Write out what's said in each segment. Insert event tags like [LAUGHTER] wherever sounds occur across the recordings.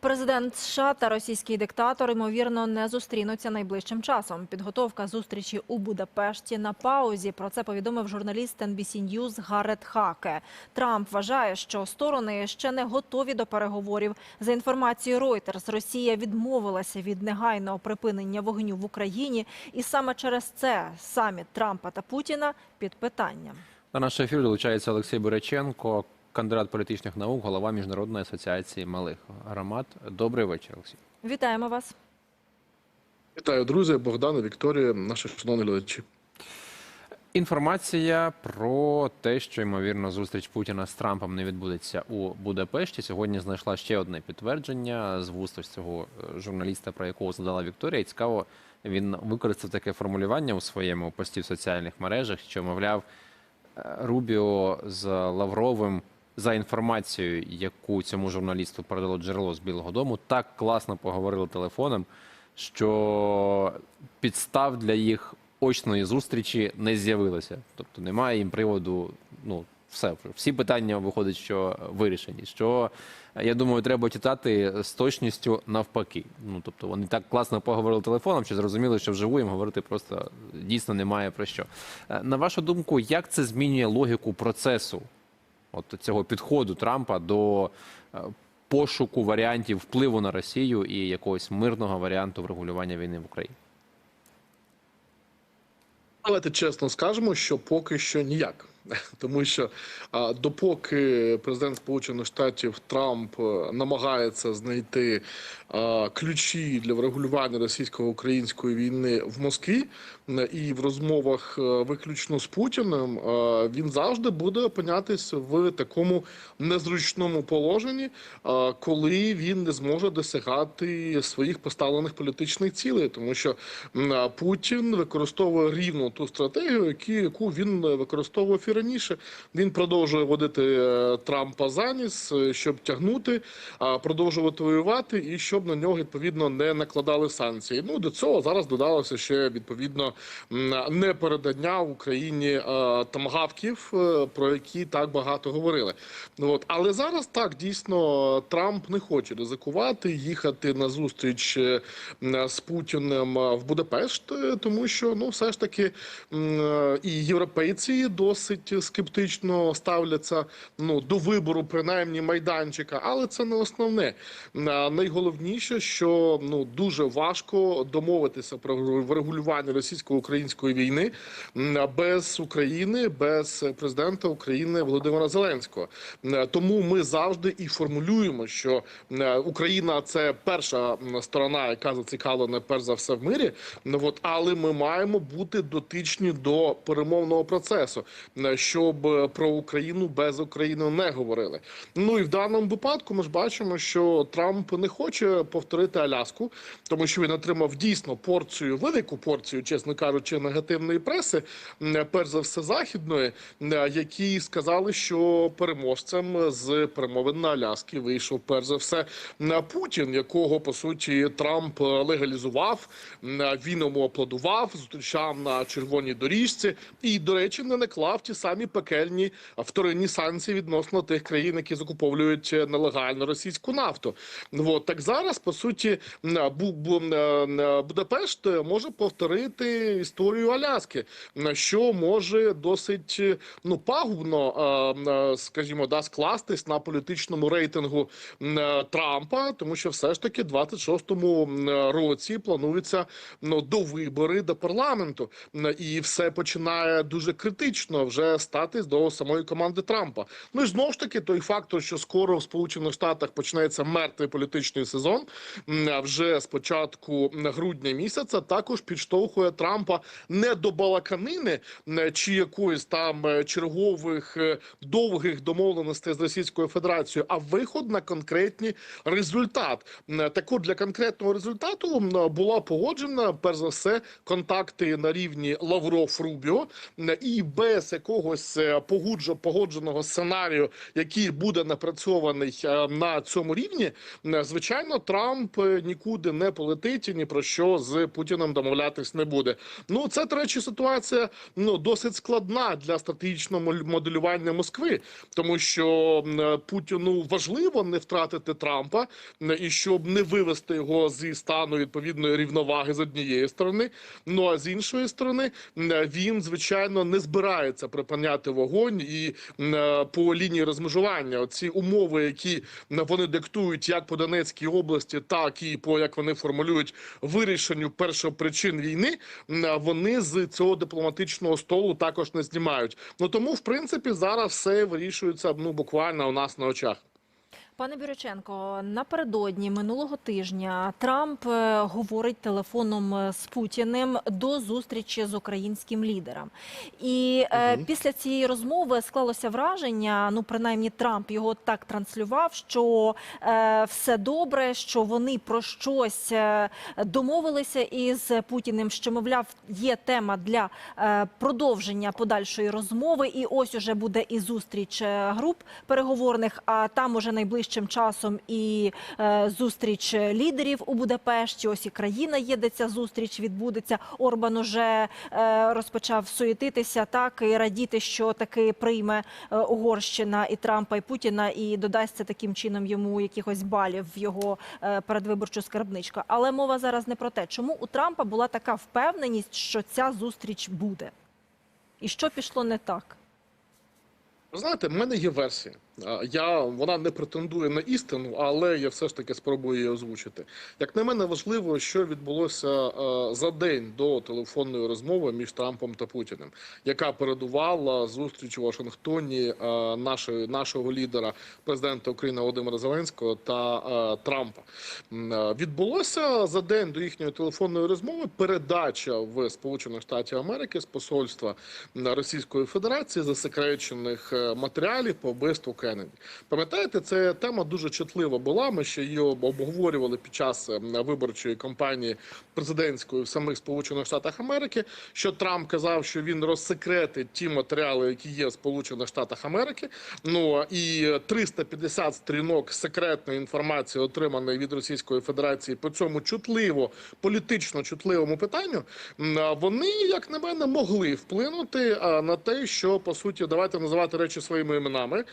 Президент США та російський диктатор ймовірно не зустрінуться найближчим часом. Підготовка зустрічі у Будапешті на паузі. Про це повідомив журналіст NBC News Гаррет Хаке. Трамп вважає, що сторони ще не готові до переговорів. За інформацією Reuters, Росія відмовилася від негайного припинення вогню в Україні, і саме через це саміт Трампа та Путіна під питанням. На наш ефір долучається Олексій Буряченко, кандидат політичних наук, голова Міжнародної асоціації малих громад. Добрий вечір, Олексій. Вітаємо вас. Вітаю, друзі, Богдане, Вікторія, наші шановні глядачі. Інформація про те, що ймовірно зустріч Путіна з Трампом не відбудеться у Будапешті. Сьогодні знайшла ще одне підтвердження з вуст ось цього е, журналіста, про якого задала Вікторія. І цікаво, він використав таке формулювання у своєму пості в соціальних мережах, що мовляв. Е, Рубіо з Лавровим за інформацією, яку цьому журналісту передало джерело з Білого Дому, так класно поговорили телефоном, що підстав для їх очної зустрічі не з'явилося. Тобто немає їм приводу. Ну, все, всі питання виходить, що вирішені. Що я думаю, треба читати з точністю навпаки. Ну тобто вони так класно поговорили телефоном, що зрозуміли, що вживу їм говорити просто дійсно немає про що. Е, На вашу думку, як це змінює логіку процесу от цього підходу Трампа до е, пошуку варіантів впливу на Росію і якогось мирного варіанту врегулювання війни в Україні? Давайте чесно скажемо, що поки що ніяк. [LAUGHS] Тому що допоки президент Сполучених Штатів Трамп е, намагається знайти ключі для врегулювання російсько-української війни в Москві е, і в розмовах е, виключно з Путіним, він завжди буде опинятись в такому незручному положенні, коли він не зможе досягати своїх поставлених політичних цілей, тому що Путін використовує рівно ту стратегію, яку він використовував і раніше. Він продовжує водити е, Трампа за ніс, е, щоб тягнути, продовжувати воювати і щоб на нього відповідно не накладали санкції. Ну до цього зараз додалося ще відповідно м, не передання в Україні е, тамагавків, е, про які так багато говорили. От але зараз так дійсно Трамп не хоче ризикувати, їхати на зустріч з Путіним в Будапешт, тому що ну все ж таки і європейці досить скептично ставляться ну до вибору, принаймні майданчика, але це не основне. Найголовніше, що ну дуже важко домовитися про врегулювання російсько-української війни без України, без президента України Володимира Зеленського. Тому ми завжди і формулюємо, що Україна це перша сторона, яка зацікавлена перш за все в мирі. Ну, От, але ми маємо бути дотичні до перемовного процесу, щоб е, про Україну без України не говорили. Ну і в даному випадку ми ж бачимо, що Трамп не хоче повторити Аляску, тому що він отримав дійсно порцію, велику порцію, чесно кажучи, негативної преси, перш за все західної, м, які сказали, що переможцем з перемовин на Аляскі вийшов перш за все Путін, якого по суті Трамп легалізував. Він йому аплодував, зустрічав на червоній доріжці, і до речі, не наклав ті самі пекельні вторинні санкції відносно тих країн, які закуповують нелегально російську нафту. От так зараз по суті Бу- м, Будапешт може повторити історію Аляски, що може досить ну пагубно, е, е, скажімо, да, скластись на політичному рейтингу е, Трампа, тому що все ж таки 26-му році планується ну до вибори до парламенту, і все починає дуже критично вже стати до самої команди Трампа. Ну і знову ж таки той фактор, що скоро в Сполучених Штатах почнеться мертвий політичний сезон, вже з початку грудня місяця, також підштовхує Трампа не до балаканини чи якоїсь там е, чергових е, довгих домовленостей з Російською Федерацією, а виход на конкретні результат. Так от для конкретного результату була погоджена перш за все контакти на рівні Лавров Рубіо, і без якого якогось е, погодженого сценарію, який буде напрацьований е, на цьому рівні, е, звичайно, Трамп нікуди не полетить ні про що з Путіним домовлятись не буде. Ну це до речі, ситуація ну досить складна для стратегічного моделювання Москви, тому що Путіну важливо не втратити Трампа і щоб не вивести його зі стану відповідної рівноваги з однієї сторони. Ну а з іншої сторони, він звичайно не збирається припиняти вогонь і по лінії розмежування. Оці умови, які вони диктують як по Донецькій області, так і по як вони формулюють вирішенню першопричин війни, вони з цього дипломатичного столу також не знімають. Ну тому, в принципі, зараз все вирішується ну буквально у нас на очах. Пане Бірюченко, напередодні минулого тижня Трамп е, говорить телефоном е, з Путіним до зустрічі з українським лідером. І Мгм. після цієї розмови склалося враження, ну принаймні Трамп його так транслював, що е, все добре, що вони про щось домовилися із Путіним, що мовляв є тема для е, продовження подальшої розмови. І ось уже буде і зустріч груп переговорних. А там уже найближчим часом і е, зустріч лідерів у Будапешті. Ось і країна є, ця зустріч відбудеться. Орбан уже е, розпочав суєтитися так і радіти, що таки прийме е, Угорщина і Трампа і Путіна, і додасться таким чином йому якихось балів в його передвиборчу скарбничку. Але мова зараз не про те, чому у Трампа була така впевненість, що ця зустріч буде, і що пішло не так. Ви знаєте, в мене є версія. Я вона не претендує на істину, але я все ж таки спробую її озвучити. Як на мене, важливо, що відбулося е, за день до телефонної розмови між Трампом та Путіним, яка передувала зустріч у Вашингтоні е, нашої нашого лідера, президента України Володимира Зеленського та е, Трампа. Відбулося за день до їхньої телефонної розмови передача в Сполучених Штатів Америки з посольства Російської Федерації засекречених матеріалів по вбивству Кеннеді. Пам'ятаєте, це тема дуже чутлива була. Ми ще її обговорювали під час ем, виборчої кампанії президентської в самих Сполучених Штатах Америки. Що Трамп казав, що він розсекретить ті матеріали, які є в Сполучених Штатах Америки. Ну і 350 сторінок секретної інформації, отриманої від Російської Федерації по цьому чутливо політично чутливому питанню. Вони, як на мене, могли вплинути на те, що по суті, давайте називати речі своїми іменами.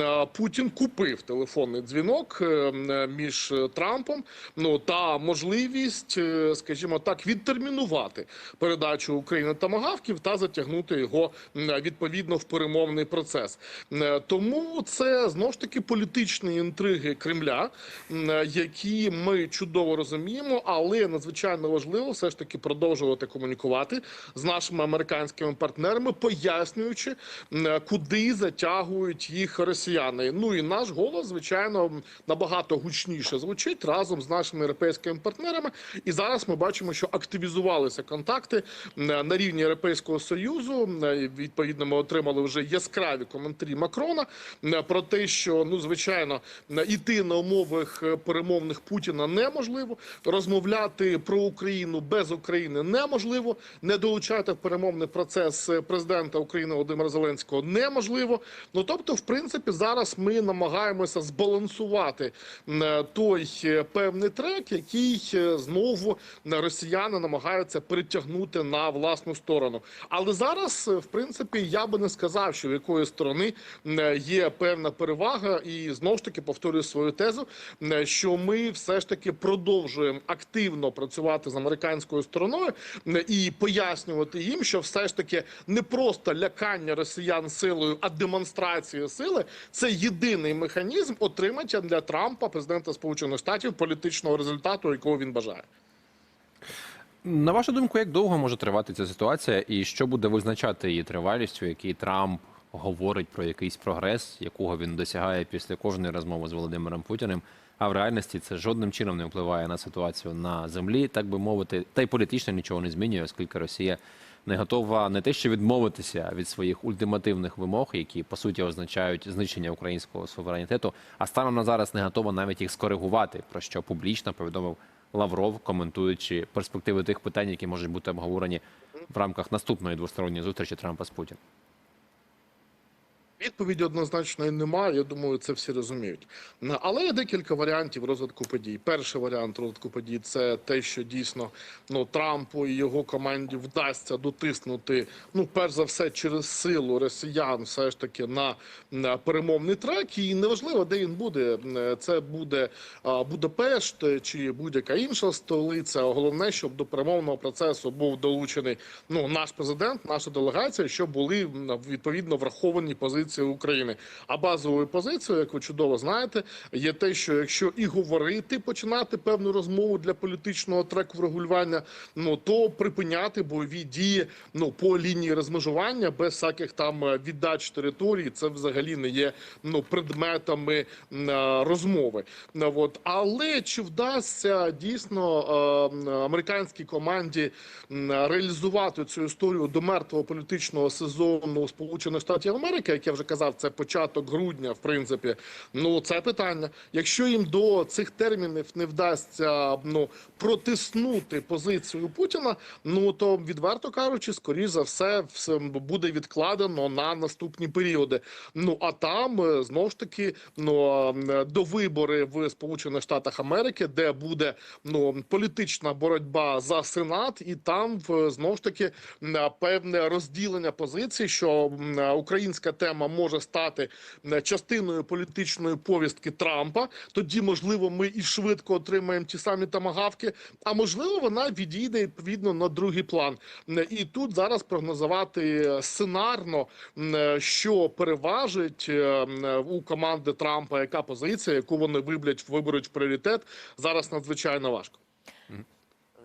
А, Путін купив телефонний дзвінок е, між е, Трампом. Ну та можливість, е, скажімо так, відтермінувати передачу України тамагавків та затягнути його відповідно в перемовний процес. Е, Тому це знову ж таки політичні інтриги Кремля, які ми чудово розуміємо, але надзвичайно важливо все ж таки продовжувати комунікувати з нашими американськими партнерами, пояснюючи, куди затягують їх росіяни. Ну і наш голос, звичайно, набагато гучніше звучить разом з нашими європейськими партнерами. І зараз ми бачимо, що активізувалися контакти на рівні Європейського союзу. Відповідно, ми отримали вже яскраві коментарі Макрона про те, що ну звичайно іти на умовах е, перемовних Путіна неможливо, розмовляти про Україну без України неможливо, не долучати в перемовний процес е, президента України Володимира Зеленського неможливо. Ну тобто, в принципі, зараз ми намагаємося збалансувати е, той е, певний трек, який е, знову росіяни намагаються перетягнути на власну сторону. Але зараз, в принципі, я би не сказав, що в якої сторони є певна перевага, і знову ж таки повторюю свою тезу, що ми все ж таки продовжуємо активно працювати з американською стороною і пояснювати їм, що все ж таки не просто лякання росіян силою, а демонстрація сили це єдиний механізм отримання для Трампа, президента Сполучених Штатів, політичного результату, якого він бажає. На вашу думку, як довго може тривати ця ситуація, і що буде визначати її тривалістю, який Трамп говорить про якийсь прогрес, якого він досягає після кожної розмови з Володимиром Путіним? А в реальності це жодним чином не впливає на ситуацію на землі, так би мовити, та й політично нічого не змінює, оскільки Росія не готова не те, що відмовитися від своїх ультимативних вимог, які по суті означають знищення українського суверенітету, а станом на зараз не готова навіть їх скоригувати, про що публічно повідомив Лавров, коментуючи перспективи тих питань, які можуть бути обговорені в рамках наступної двосторонньої зустрічі Трампа з Путіним. Відповіді однозначної немає. Я думаю, це всі розуміють. Але є декілька варіантів розвитку подій. Перший варіант розвитку подій це те, що дійсно ну Трампу і його команді вдасться дотиснути. Ну, перш за все, через силу росіян, все ж таки на, на перемовний трек. І неважливо, де він буде. Це буде а, Будапешт чи будь-яка інша столиця. Головне, щоб до перемовного процесу був долучений ну наш президент, наша делегація, щоб були відповідно враховані позиції України. А базовою позицією, як ви чудово знаєте, є те, що якщо і говорити, починати певну розмову для політичного треку врегулювання, ну то припиняти бойові дії ну по лінії розмежування без всяких там е, віддач території, це взагалі не є ну предметами е, розмови. Ну, От. Але чи вдасться дійсно е, американській команді реалізувати цю історію до мертвого політичного сезону Сполучених Штатів Америки, як я вже казав, це початок грудня, в принципі. Ну це питання. Якщо їм до цих термінів не вдасться ну протиснути позицію Путіна, ну то відверто кажучи, скоріш за все, все буде відкладено на наступні періоди. Ну а там е, знову ж таки ну е, до вибори в Сполучених Штатах Америки, де буде ну політична боротьба за сенат, і там знову ж таки м, певне розділення позицій, що українська тема може стати частиною політичної повістки Трампа. Тоді можливо ми і швидко отримаємо ті самі тамагавки. А можливо, вона відійде відповідно на другий план. І тут зараз прогнозувати сценарно, що переважить е, у команди Трампа, яка позиція, яку вони виблять, виберуть в пріоритет, зараз надзвичайно важко.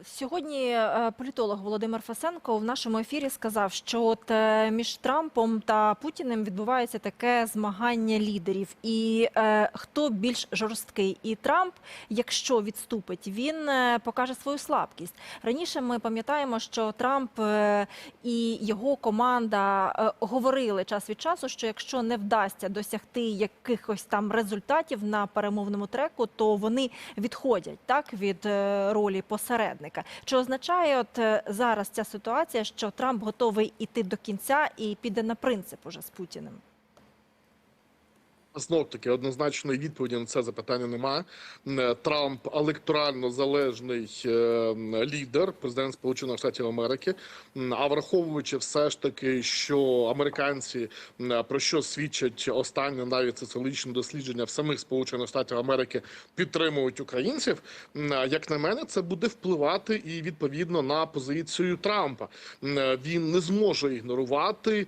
Сьогодні е, політолог Володимир Фасенко в нашому ефірі сказав, що от е, між Трампом та Путіним відбувається таке змагання лідерів, і е, хто більш жорсткий. І Трамп, якщо відступить, він е, покаже свою слабкість. Раніше ми пам'ятаємо, що Трамп і його команда говорили час від часу, що якщо не вдасться досягти якихось там результатів на перемовному треку, то вони відходять так від ролі посередника. Чи означає от е, зараз ця ситуація, що Трамп готовий іти до кінця і піде на принцип уже з Путіним? Знов таки однозначної відповіді на це запитання немає. Трамп електорально залежний е, лідер, президент Сполучених Штатів Америки. А враховуючи все ж таки, що американці м, про що свідчать останнє навіть соціологічне дослідження в самих Сполучених Штатів Америки підтримують українців. Як на мене, це буде впливати і відповідно на позицію Трампа. Він не зможе ігнорувати,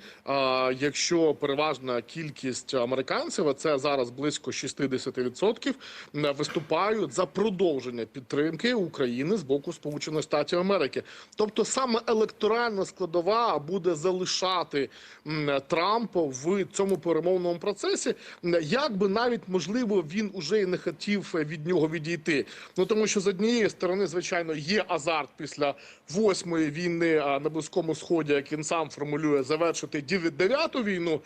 якщо переважна кількість американців, це зараз близько 60%, м, виступають за продовження підтримки України з боку Сполучених Штатів Америки. Тобто саме електоральна складова буде залишати м, Трампа в цьому перемовному процесі, м, як би навіть можливо він уже і не хотів від нього відійти. Ну тому що з однієї сторони, звичайно, є азарт після восьмої війни на близькому сході, як він сам формулює, завершити дев- дев'яту війну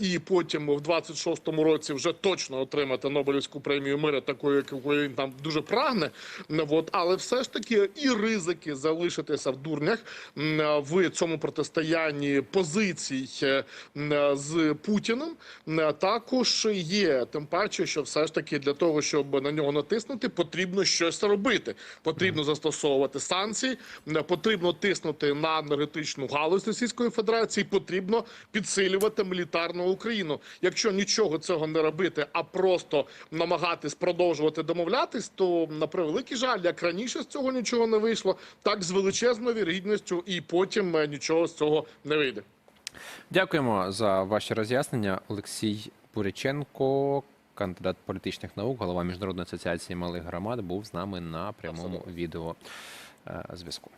і потім в 26-му році вже точно отримати Нобелівську премію миру, такою, якою він там дуже прагне. М, От, але все ж таки і ризики залишитися в дурнях в цьому протистоянні позицій е, з Путіним також є. Тим паче, що все ж таки для того, щоб на нього натиснути, потрібно щось робити. Потрібно застосовувати санкції, потрібно тиснути на енергетичну галузь Російської Федерації, потрібно підсилювати мілітарну Україну. Якщо нічого цього не робити, а просто намагатись продовжувати домовлятись, то на превеликий жаль, як раніше з цього нічого не вийшло, так з величезною вірогідністю, і потім е, нічого з цього не вийде. Дякуємо за ваші роз'яснення. Олексій Буряченко, кандидат політичних наук, голова міжнародної асоціації малих громад, був з нами на прямому відео е, зв'язку.